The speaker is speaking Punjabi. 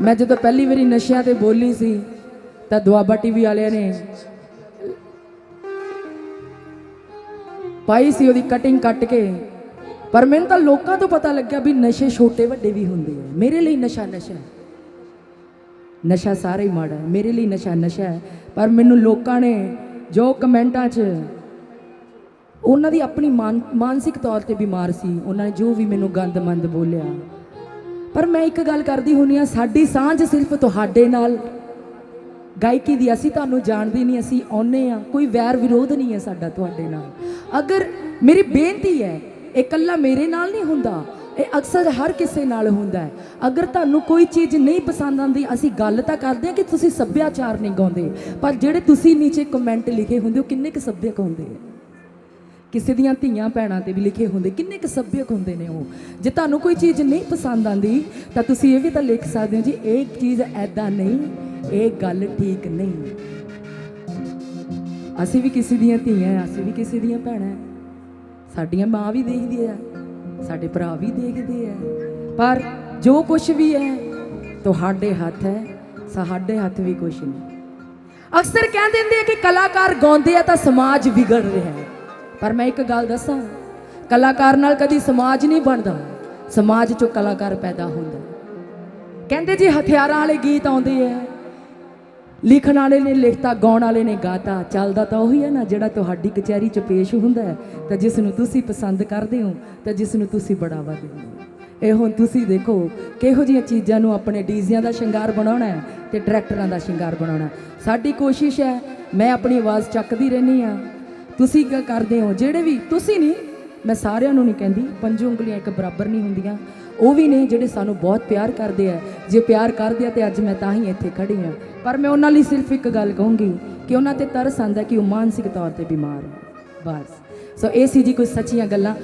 ਮੈਂ ਜਦੋਂ ਪਹਿਲੀ ਵਾਰੀ ਨਸ਼ਿਆਂ ਤੇ ਬੋਲੀ ਸੀ, ਤਾਂ ਦੁਆਬਾ ਟੀਵੀ ਵਾਲਿਆਂ ਨੇ ਪਾਈ ਸੀ ਉਹਦੀ ਕਟਿੰਗ ਕੱਟ ਕੇ। ਪਰ ਮੈਨੂੰ ਤਾਂ ਲੋਕਾਂ ਤੋਂ ਪਤਾ ਲੱਗਿਆ ਵੀ ਨਸ਼ੇ ਛੋਟੇ ਵੱਡੇ ਵੀ ਹੁੰਦੇ ਆ। ਮੇਰੇ ਲਈ ਨਸ਼ਾ ਨਸ਼ਾ ਨਸ਼ਾ ਸਾਰਾ ਹੀ ਮਾੜਾ ਹੈ। ਮੇਰੇ ਲਈ ਨਸ਼ਾ ਨਸ਼ਾ ਹੈ। ਪਰ ਮੈਨੂੰ ਲੋਕਾਂ ਨੇ ਜੋ ਕਮੈਂਟਾਂ 'ਚ ਉਹਨਾਂ ਦੀ ਆਪਣੀ ਮਾਨ- ਮਾਨਸਿਕ ਤੌਰ ਤੇ ਬਿਮਾਰ ਸੀ, ਉਹਨਾਂ ਨੇ ਜੋ ਵੀ ਮੈਨੂੰ ਗੰਦ ਮੰਦ ਬੋਲਿਆ ਪਰ ਮੈਂ ਇੱਕ ਗੱਲ ਕਰਦੀ ਹੁੰਨੀ ਆ, ਸਾਡੀ ਸਾਂਝ ਸਿਰਫ ਤੁਹਾਡੇ ਨਾਲ। ਗਾਇਕੀ ਦੀ ਅਸੀਂ ਤੁਹਾਨੂੰ ਜਾਣਦੇ ਨਹੀਂ, ਅਸੀਂ ਆਉਨੇ ਆ ਕੋਈ ਵੈਰ ਵਿਰੋਧ ਨਹੀਂ ਹੈ ਸਾਡਾ ਤੁਹਾਡੇ ਨਾਲ। ਅਗਰ ਮੇਰੀ ਬੇਨਤੀ ਹੈ, ਇਹ ਇਕੱਲਾ ਮੇਰੇ ਨਾਲ ਨਹੀਂ ਹੁੰਦਾ, ਇਹ ਅਕਸਰ ਹਰ ਕਿਸੇ ਨਾਲ ਹੁੰਦਾ ਹੈ। ਅਗਰ ਤੁਹਾਨੂੰ ਕੋਈ ਚੀਜ਼ ਨਹੀਂ ਪਸੰਦ ਆਉਂਦੀ, ਅਸੀਂ ਗੱਲ ਤਾਂ ਕਰਦੇ ਹਾਂ ਕਿ ਤੁਸੀਂ ਸੱਭਿਆਚਾਰ ਨਹੀਂ ਗਾਉਂਦੇ, ਪਰ ਜਿਹੜੇ ਤੁਸੀਂ ਨੀਚੇ ਕਮੈਂਟ ਲਿਖੇ ਹੁੰਦੇ ਹੋ, ਕਿੰਨੇ ਕੁ ਸੱਭਿਅਕ ਹੁੰਦੇ ਆ। ਕਿਸੇ ਦੀਆਂ ਧੀਆਂ ਭੈਣਾਂ ਤੇ ਵੀ ਲਿਖੇ ਹੁੰਦੇ, ਕਿੰਨੇ ਕੁ ਸੱਭਿਅਕ ਹੁੰਦੇ ਨੇ ਉਹ। ਜੇ ਤੁਹਾਨੂੰ ਕੋਈ ਚੀਜ਼ ਨਹੀਂ ਪਸੰਦ ਆਂਦੀ, ਤਾਂ ਤੁਸੀਂ ਇਹ ਵੀ ਤਾਂ ਲਿਖ ਸਕਦੇ ਹੋ ਜੀ, ਇਹ ਚੀਜ਼ ਐਦਾਂ ਨਹੀਂ, ਇਹ ਗੱਲ ਠੀਕ ਨਹੀਂ। ਅਸੀਂ ਵੀ ਕਿਸੇ ਦੀਆਂ ਧੀਆਂ ਅਸੀਂ ਵੀ ਕਿਸੇ ਦੀਆਂ ਭੈਣਾਂ ਸਾਡੀਆਂ ਮਾਂ ਵੀ ਦੇਖਦੀ ਆ, ਸਾਡੇ ਭਰਾ ਵੀ ਦੇਖਦੇ ਆ। ਪਰ ਜੋ ਕੁਝ ਵੀ ਹੈ, ਤੁਹਾਡੇ ਹੱਥ ਹੈ, ਸਾਡੇ ਹੱਥ ਵੀ ਕੁਝ ਨਹੀਂ। ਅਕਸਰ ਕਹਿੰਦੇ ਹੁੰਦੇ ਆ ਕਿ ਕਲਾਕਾਰ ਗਾਉਂਦੇ ਆ ਤਾਂ ਸਮਾਜ ਵਿਗੜ ਰਿਹਾ ਹੈ। ਪਰ ਮੈਂ ਇੱਕ ਗੱਲ ਦੱਸਾਂ, ਕਲਾਕਾਰ ਨਾਲ ਕਦੀ ਸਮਾਜ ਨਹੀਂ ਬਣਦਾ, ਸਮਾਜ ਚੋਂ ਕਲਾਕਾਰ ਪੈਦਾ ਹੁੰਦਾ। ਕਹਿੰਦੇ ਜੀ ਹਥਿਆਰਾਂ ਵਾਲੇ ਗੀਤ ਆਉਂਦੇ ਆ, ਲਿਖਣ ਵਾਲੇ ਨੇ ਲਿਖਤਾ, ਗਾਉਣ ਵਾਲੇ ਨੇ ਗਾਤਾ, ਚੱਲਦਾ ਤਾਂ ਉਹੀ ਹੈ ਨਾ, ਜਿਹੜਾ ਤੁਹਾਡੀ ਕਚਹਿਰੀ 'ਚ ਪੇਸ਼ ਹੁੰਦਾ ਹੈ, ਤਾਂ ਜਿਸ ਨੂੰ ਤੁਸੀਂ ਪਸੰਦ ਕਰਦੇ ਹੋ, ਤਾਂ ਜਿਸ ਨੂੰ ਤੁਸੀਂ ਬੜਾਵਾ ਦਿੰਦੇ ਹੋ। ਇਹ ਹੁਣ ਤੁਸੀਂ ਦੇਖੋ, ਕਿਹੋ ਜਿਹੀਆਂ ਚੀਜ਼ਾਂ ਨੂੰ ਆਪਣੇ ਡੀਜ਼ਿਆਂ ਦਾ ਸ਼ਿੰਗਾਰ ਬਣਾਉਣਾ ਹੈ ਤੇ ਟਰੈਕਟਰਾਂ ਦਾ ਸ਼ਿੰਗਾਰ ਬਣਾਉਣਾ ਸਾਡੀ ਕੋਸ਼ਿਸ਼ ਹੈ, ਮੈਂ ਆਪਣੀ ਆਵਾਜ਼ ਚੱਕਦੀ ਰਹਿੰਦੀ ਆ ਤੁਸੀਂ ਕੀ ਕਰਦੇ ਹੋ? ਜਿਹੜੇ ਵੀ ਤੁਸੀਂ ਨਹੀਂ, ਮੈਂ ਸਾਰਿਆਂ ਨੂੰ ਨਹੀਂ ਕਹਿੰਦੀ, ਪੰਜੋ ਉਂਗਲੀਆਂ ਇੱਕ ਬਰਾਬਰ ਨਹੀਂ ਹੁੰਦੀਆਂ। ਉਹ ਵੀ ਨੇ ਜਿਹੜੇ ਸਾਨੂੰ ਬਹੁਤ ਪਿਆਰ ਕਰਦੇ ਆ। ਜੇ ਪਿਆਰ ਕਰਦੇ ਆ ਤੇ ਅੱਜ ਮੈਂ ਤਾਂ ਹੀ ਇੱਥੇ ਖੜੀ ਆ ਪਰ ਮੈਂ ਉਹਨਾਂ ਲਈ ਸਿਰਫ ਇੱਕ ਗੱਲ ਕਹੂੰਗੀ ਕਿ ਉਹਨਾਂ ਤੇ ਤਰਸ ਆਂਦਾ ਕਿ ਉਹ ਮਾਨਸਿਕ ਤੌਰ ਤੇ ਬਿਮਾਰ ਹੈ ਬਸ। ਸੋ ਇਹ ਸੀ ਜੀ ਕੁਝ ਸੱਚੀਆਂ ਗੱਲਾਂ।